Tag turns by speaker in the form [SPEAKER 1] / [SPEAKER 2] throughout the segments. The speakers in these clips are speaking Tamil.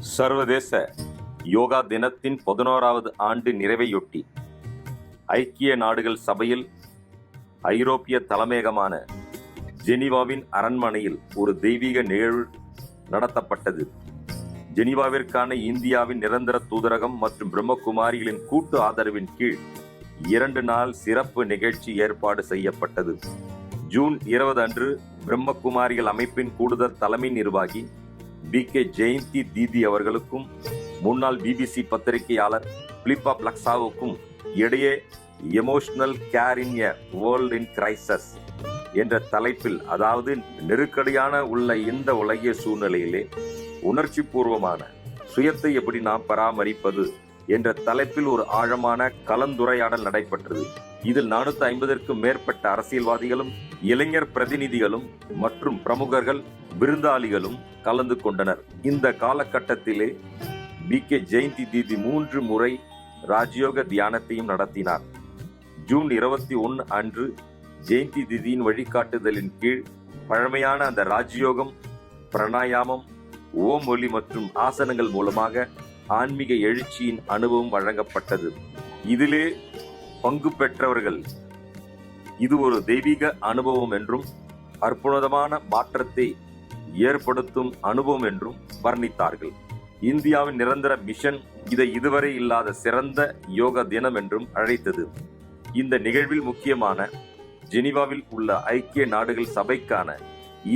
[SPEAKER 1] சர்வதேச யோகா தினத்தின் பதினோராவது ஆண்டு நிறைவையொட்டி ஐக்கிய நாடுகள் சபையில் ஐரோப்பிய தலைமையகமான ஜெனீவாவின் அரண்மனையில் ஒரு தெய்வீக நிகழ்வு நடத்தப்பட்டது. ஜெனீவாவிற்கான இந்தியாவின் நிரந்தர தூதரகம் மற்றும் பிரம்மகுமாரிகளின் கூட்டு ஆதரவின் கீழ் இரண்டு நாள் சிறப்பு நிகழ்ச்சி ஏற்பாடு செய்யப்பட்டது. ஜூன் இருபது அன்று பிரம்மகுமாரிகள் அமைப்பின் கூடுதல் தலைமை நிர்வாகி பி கே ஜெயந்தி தீதி அவர்களுக்கும் முன்னாள் பிபிசி பத்திரிகையாளர் பிலிப்பா பிளக்ஸாவுக்கும் இடையே emotional care in a world in crisis என்ற தலைப்பில் அதாவது நெருக்கடியான உள்ள இந்த உலகிய சூழ்நிலையிலே உணர்ச்சி பூர்வமான சுயத்தை எப்படி நாம் பராமரிப்பது என்ற தலைப்பில் ஒரு ஆழமான கலந்துரையாடல் நடைபெற்றது. இதில் நானூத்தி ஐம்பதற்கும் மேற்பட்ட அரசியல்வாதிகளும் இளைஞர் பிரதிநிதிகளும் மற்றும் பிரமுகர்கள் விருந்தாளிகளும் கலந்து கொண்டனர். இந்த காலகட்டத்திலே பி. கே. ஜெயந்தி தீதி மூன்று முறை ராஜயோக தியானத்தையும் நடத்தினார். ஜூன் இருபத்தி ஒன்று அன்று ஜெயந்தி திதியின் வழிகாட்டுதலின் கீழ் பழமையான அந்த ராஜயோகம் பிரணாயாமம் ஓம் ஒலி மற்றும் ஆசனங்கள் மூலமாக ஆன்மீக எழுச்சியின் அனுபவம் வழங்கப்பட்டது. இதிலே பங்கு பெற்றவர்கள் இது ஒரு தெய்வீக அனுபவம் என்றும் அற்புதமான மாற்றத்தை ஏற்படுத்தும் அனுபவம் என்றும் வர்ணித்தார்கள். இந்தியாவின் நிரந்தர மிஷன் இதை இதுவரை இல்லாத சிறந்த யோக தினம் என்றும் அழைத்தது. இந்த நிகழ்வில் முக்கியமான ஜெனீவாவில் உள்ள ஐக்கிய நாடுகள் சபைக்கான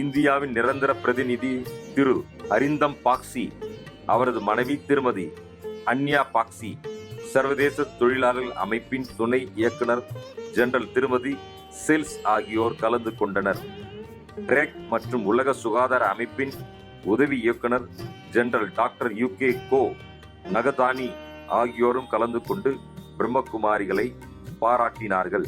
[SPEAKER 1] இந்தியாவின் நிரந்தர பிரதிநிதி திரு அரிந்தம் பாக்சி அவரது மனைவி திருமதி அன்யா பாக்சி சர்வதேச தொழிலாளர்கள் அமைப்பின் துணை இயக்குனர் ஜெனரல் திருமதி செல்ஸ் ஆகியோர் கலந்து கொண்டனர். ட்ரெக் மற்றும் உலக சுகாதார அமைப்பின் உதவி இயக்குனர் general doctor Yukiko Nakatani ஆகியோரும் கலந்து கொண்டு பிரம்மகுமாரிகளை பாராட்டினார்கள்.